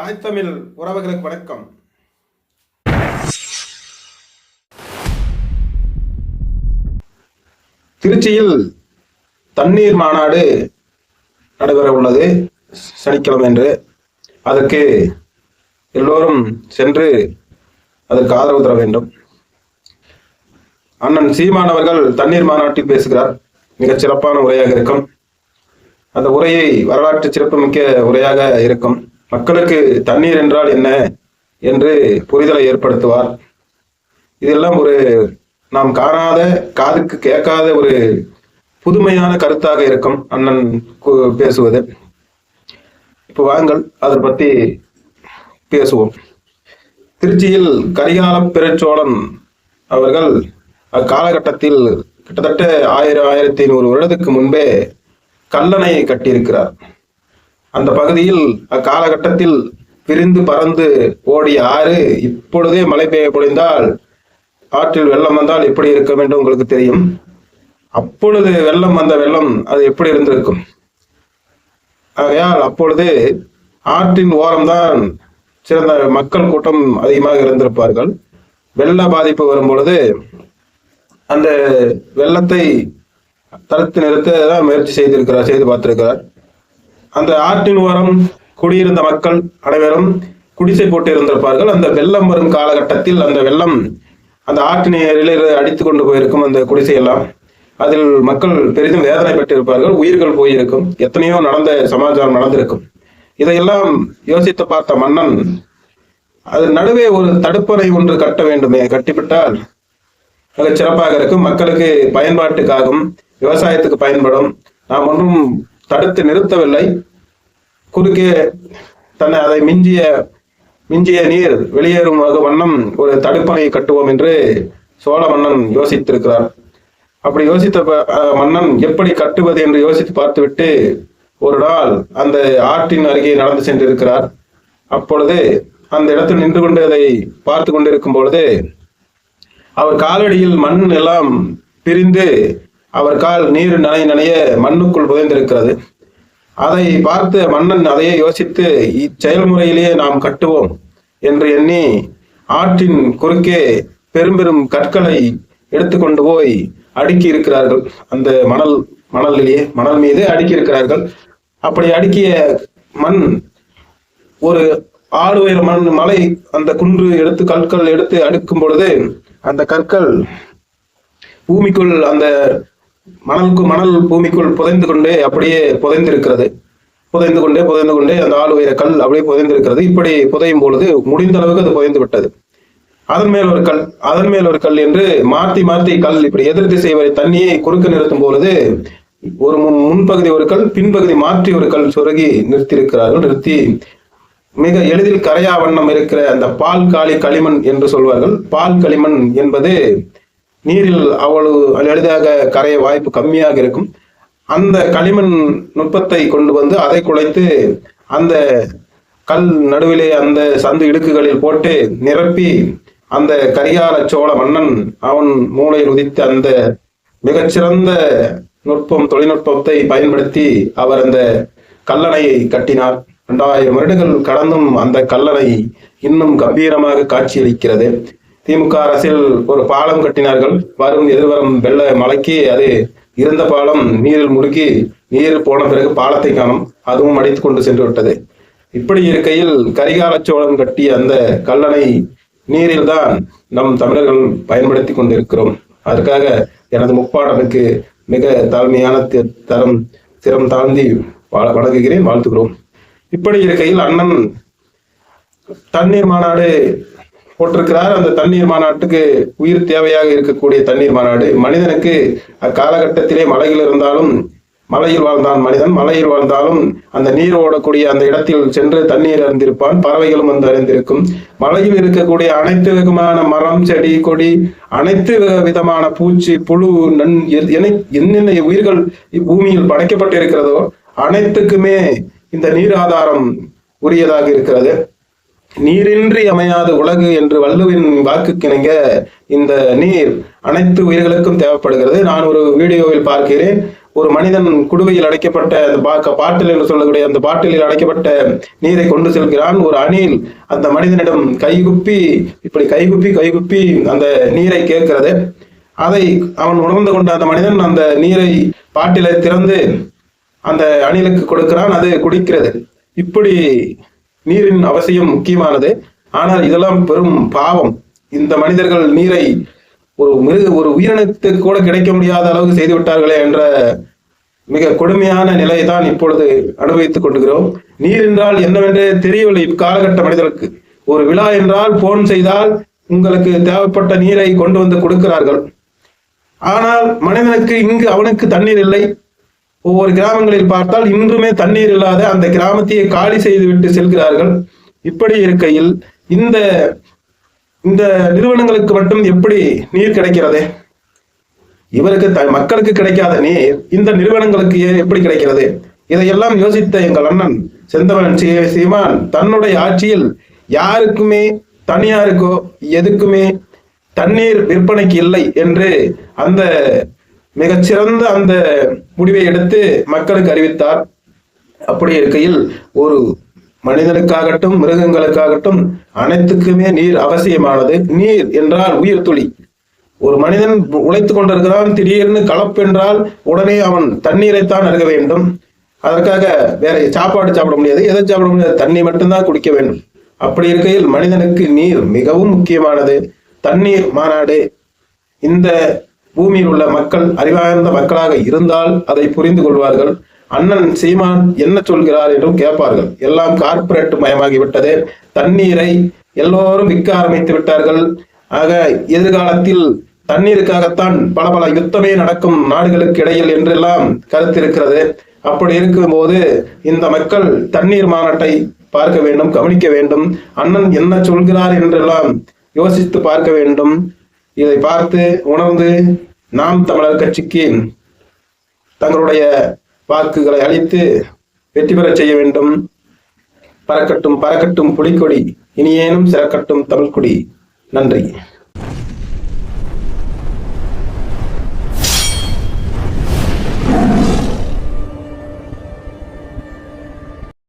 தாய் தமிழ் உறவுகளுக்கு வணக்கம். திருச்சியில் தண்ணீர் மாநாடு நடைபெற உள்ளது. சனிக்கிழமை என்று அதற்கு எல்லோரும் சென்று அதற்கு ஆதரவு தர வேண்டும். அண்ணன் சீமான் அவர்கள் தண்ணீர் மாநாட்டில் பேசுகிறார். மிகச் சிறப்பான உரையாக இருக்கும். அந்த உரையை வரலாற்று சிறப்புமிக்க உரையாக இருக்கும். மக்களுக்கு தண்ணீர் என்றால் என்ன என்று புரிதலை ஏற்படுத்துவார். இதெல்லாம் ஒரு நாம் காணாத காதுக்கு கேட்காத ஒரு புதுமையான கருத்தாக இருக்கும் அண்ணன் பேசுவது. இப்போ வாங்கள் அதை பத்தி பேசுவோம். திருச்சியில் கரிகால பெருச்சோழன் அவர்கள் அக்காலகட்டத்தில் கிட்டத்தட்ட ஆயிரம் ஆயிரத்தி ஐநூறு வருடத்துக்கு முன்பே கல்லணை கட்டியிருக்கிறார். அந்த பகுதியில் அக்காலகட்டத்தில் பிரிந்து பறந்து ஓடிய ஆறு இப்பொழுதே மழை பெய்ய பொழிந்தால் ஆற்றில் வெள்ளம் வந்தால் எப்படி இருக்கும் என்று உங்களுக்கு தெரியும்? அப்பொழுது வெள்ளம் வந்த வெள்ளம் அது எப்படி இருந்திருக்கும்? ஆகையால் அப்பொழுது ஆற்றின் ஓரம்தான் சிறந்த மக்கள் கூட்டம் அதிகமாக இருந்திருப்பார்கள். வெள்ள பாதிப்பு வரும் பொழுது அந்த வெள்ளத்தை தடுத்து நிறுத்த தான் முயற்சி செய்திருக்கிறார் செய்து பார்த்திருக்கிறார். அந்த ஆற்றின் ஓரம் குடியிருந்த மக்கள் அனைவரும் குடிசை போட்டு இருந்திருப்பார்கள் அந்த வெள்ளம் வரும் காலகட்டத்தில் அந்த வெள்ளம் அந்த ஆற்றினிலே அடித்து கொண்டு போயிருக்கும் அந்த குடிசையெல்லாம். அதில் மக்கள் பெரிதும் வேதனை பெற்றிருப்பார்கள். உயிர்கள் போயிருக்கும். எத்தனையோ நடந்த சமாச்சாரம் நடந்திருக்கும். இதையெல்லாம் யோசித்து பார்த்த மன்னன் அது நடுவே ஒரு தடுப்பறை ஒன்று கட்ட வேண்டுமே கட்டிவிட்டால் மிகச் சிறப்பாக இருக்கும். மக்களுக்கு பயன்பாட்டுக்காகும் விவசாயத்துக்கு பயன்படும். நாம் ஒன்றும் தடுத்து நிறுத்தவில்லை. குறுக்கே தன்னை அதை மிஞ்சிய மிஞ்சிய நீர் வெளியேறும் வண்ணம் ஒரு தடுப்பணை கட்டுவோம் என்று சோழ மன்னன் யோசித்திருக்கிறார் அப்படி யோசித்த ப- மன்னன் எப்படி கட்டுவது என்று யோசித்து பார்த்துவிட்டு ஒரு நாள் அந்த ஆற்றின் அருகே நடந்து சென்றிருக்கிறார். அப்பொழுது அந்த இடத்தில் நின்று கொண்டு அதை பார்த்து கொண்டிருக்கும் பொழுது அவர் காலடியில் மண் எல்லாம் பிரிந்து அவர் கால் நீர் நனைய நனைய மண்ணுக்குள் புதைந்திருக்கிறது. அதை பார்த்து மன்னன் அதையே யோசித்து இச்செயல்முறையிலேயே நாம் கட்டுவோம் என்று எண்ணி ஆற்றின் குறுக்கே பெரும் பெரும் கற்களை எடுத்துக்கொண்டு போய் அடுக்கி இருக்கிறார்கள். அந்த மணல் மணலிலேயே மணல் மீது அடுக்கி இருக்கிறார்கள். அப்படி அடுக்கிய மண் ஒரு ஆறு உயர மண் மலை அந்த குன்று எடுத்து கற்கள் எடுத்து அடுக்கும் பொழுது அந்த கற்கள் பூமிக்குள் அந்த மணலுக்கு மணல் பூமிக்குள் புதைந்து கொண்டே அப்படியே புதைந்திருக்கிறது. புதைந்து கொண்டே புதைந்து கொண்டே அந்த ஆள் உயிர கல் அப்படியே புதைந்திருக்கிறது. இப்படி புதையும் பொழுது முடிந்த அளவுக்கு அது புதைந்து விட்டது. அதன் மேல் ஒரு கல் அதன் மேல் ஒரு கல் என்று மாற்றி மாற்றி கல் இப்படி எதிர்த்து செய்வதை தண்ணியை குறுக்க நிறுத்தும் பொழுது ஒரு முன் முன்பகுதி ஒரு கல் பின்பகுதி மாற்றி ஒரு கல் சுருகி நிறுத்தியிருக்கிறார்கள். நிறுத்தி மிக எளிதில் கரையா வண்ணம் இருக்கிற அந்த பால் காளி களிமண் என்று சொல்வார்கள். பால் களிமண் என்பது நீரில் அவ்வளவு எளிதாக கரைய வாய்ப்பு கம்மியாக இருக்கும். அந்த களிமண் நுட்பத்தை கொண்டு வந்து அதை குலைத்து அந்த கல் நடுவிலே அந்த சந்து இடுக்குகளில் போட்டு நிரப்பி அந்த கரிகால சோழ மன்னன் அவன் மூளையில் உதித்த அந்த மிகச்சிறந்த நுட்பம் தொழில்நுட்பத்தை பயன்படுத்தி அவர் அந்த கல்லணையை கட்டினார். இரண்டாயிரம் வருடங்கள் கடந்தும் அந்த கல்லணை இன்னும் கம்பீரமாக காட்சியளிக்கிறது. திமுக அரசில் ஒரு பாலம் கட்டினார்கள். வரும் எதிர்வரும் வெள்ள மழைக்கு அது இருந்த பாலம் நீரில் முழுகி நீர் போன பிறகு பாலத்தை காணும். அதுவும் அடித்து கொண்டு சென்று விட்டது. இப்படி இருக்கையில் கரிகால சோழன் கட்டிய அந்த கல்லணை நீரில் தான் நம் தமிழர்கள் பயன்படுத்தி கொண்டிருக்கிறோம். அதற்காக எனது முப்பாடனுக்கு மிக தாழ்மையான தரம் திறம் தாழ்ந்தி வணங்குகிறேன் வாழ்த்துகிறோம். இப்படி இருக்கையில் அண்ணன் தண்ணீர் மாநாடு போட்டிருக்கிறார். அந்த தண்ணீர் மாநாட்டுக்கு உயிர் தேவையாக இருக்கக்கூடிய தண்ணீர் மாநாடு. மனிதனுக்கு அக்காலகட்டத்திலே மலையில் இருந்தாலும் மலையில் வாழ்ந்தான் மனிதன். மலையில் வாழ்ந்தாலும் அந்த நீர் ஓடக்கூடிய அந்த இடத்தில் சென்று தண்ணீர் அறிந்திருப்பான் பறவைகளும் வந்து அறிந்திருக்கும் மலையில் இருக்கக்கூடிய அனைத்து விதமான மரம் செடி கொடி அனைத்து விதமான பூச்சி புழு நன் என்னென்ன உயிர்கள் பூமியில் படைக்கப்பட்டிருக்கிறதோ அனைத்துக்குமே இந்த நீர் ஆதாரம் உரியதாக இருக்கிறது. நீரின்றி அமையாத உலகு என்று வள்ளுவின் வாக்குக்கிணங்க இந்த நீர் அனைத்து உயிர்களுக்கும் தேவைப்படுகிறது. நான் ஒரு வீடியோவில் பார்க்கிறேன். ஒரு மனிதன் குடுவையில் அடைக்கப்பட்ட அந்த பாட்டில் என்று சொல்லக்கூடிய அந்த பாட்டிலில் அடைக்கப்பட்ட நீரை கொண்டு செல்கிறான். ஒரு அணில் அந்த மனிதனிடம் கைகுப்பி இப்படி கைகுப்பி கைகுப்பி அந்த நீரை கேட்கிறது. அதை அவன் உணர்ந்து கொண்ட அந்த மனிதன் அந்த நீரை பாட்டிலை திறந்து அந்த அணிலுக்கு கொடுக்கிறான். அது குடிக்கிறது. இப்படி நீரின் அவசியம் முக்கியமானது. ஆனால் இதெல்லாம் பெரும் பாவம். இந்த மனிதர்கள் நீரை ஒரு மிருக ஒரு உயிரினத்துக்கு கூட கிடைக்க முடியாத அளவுக்கு செய்து விட்டார்களே என்ற மிக கொடுமையான நிலையை தான் இப்பொழுது அனுபவித்துக் கொண்டுகிறோம் நீர் என்றால் என்னவென்றே தெரியவில்லை இக்காலகட்ட மனிதர்களுக்கு. ஒரு விழா என்றால் போன் செய்தால் உங்களுக்கு தேவைப்பட்ட நீரை கொண்டு வந்து கொடுக்கிறார்கள். ஆனால் மனிதனுக்கு இங்கு அவனுக்கு தண்ணீர் இல்லை. ஒவ்வொரு கிராமங்களில் பார்த்தால் இன்றுமே தண்ணீர் இல்லாத அந்த கிராமத்தையே காலி செய்துவிட்டு செல்கிறார்கள். இப்படி இருக்கையில் இந்த இந்த நிறுவனங்களுக்கு மட்டும் எப்படி நீர் கிடைக்கிறது? இவருக்கு த- மக்களுக்கு கிடைக்காத நீர் இந்த நிறுவனங்களுக்கு ஏ- எப்படி கிடைக்கிறது? இதையெல்லாம் யோசித்த எங்கள் அண்ணன் செந்தமன் சீமான் தன்னுடைய ஆட்சியில் யாருக்குமே தனியாருக்கோ எதுக்குமே தண்ணீர் விற்பனைக்கு இல்லை என்று அந்த மிகச்சிறந்த அந்த முடிவை எடுத்து மக்களுக்கு அறிவித்தார். அப்படி இருக்கையில் ஒரு மனிதனுக்காகட்டும் மிருகங்களுக்காகட்டும் அனைத்துக்குமே நீர் அவசியமானது. நீர் என்றால் உயிர் துளி. ஒரு மனிதன் உழைத்துக் கொண்டிருக்கிறான் திடீர்னு கலப்பென்றால் உடனே அவன் தண்ணீரைத்தான் அருக வேண்டும். அதற்காக வேற சாப்பாடு சாப்பிட முடியாது. எதை சாப்பிட முடியாது? தண்ணி மட்டும்தான் குடிக்க வேண்டும். அப்படி இருக்கையில் மனிதனுக்கு நீர் மிகவும் முக்கியமானது. தண்ணீர் மாநாடு. இந்த பூமியில் உள்ள மக்கள் அறிவார்ந்த மக்களாக இருந்தால் அதை புரிந்து கொள்வார்கள். அண்ணன் சீமான் என்ன சொல்கிறார் என்றும் கேட்பார்கள். எல்லாம் கார்பரேட் மயமாகிவிட்டது. தண்ணீரை எல்லோரும் விற்க ஆரம்பித்து விட்டார்கள். ஆக எதிர்காலத்தில் தண்ணீருக்காகத்தான் பல பல யுத்தமே நடக்கும் நாடுகளுக்கு இடையில் என்றெல்லாம் கருத்து இருக்கிறது அப்படி இருக்கும்போது இந்த மக்கள் தண்ணீர் மாநாட்டை பார்க்க வேண்டும் கவனிக்க வேண்டும். அண்ணன் என்ன சொல்கிறார் என்றெல்லாம் யோசித்து பார்க்க வேண்டும். இதை பார்த்து உணர்ந்து நாம் தமிழர் கட்சிக்கு தங்களுடைய வாக்குகளை அளித்து வெற்றி பெறச் செய்ய வேண்டும். பறக்கட்டும் பறக்கட்டும் புலிக்கொடி இனியேனும் சிறக்கட்டும் தமிழ்கொடி நன்றி.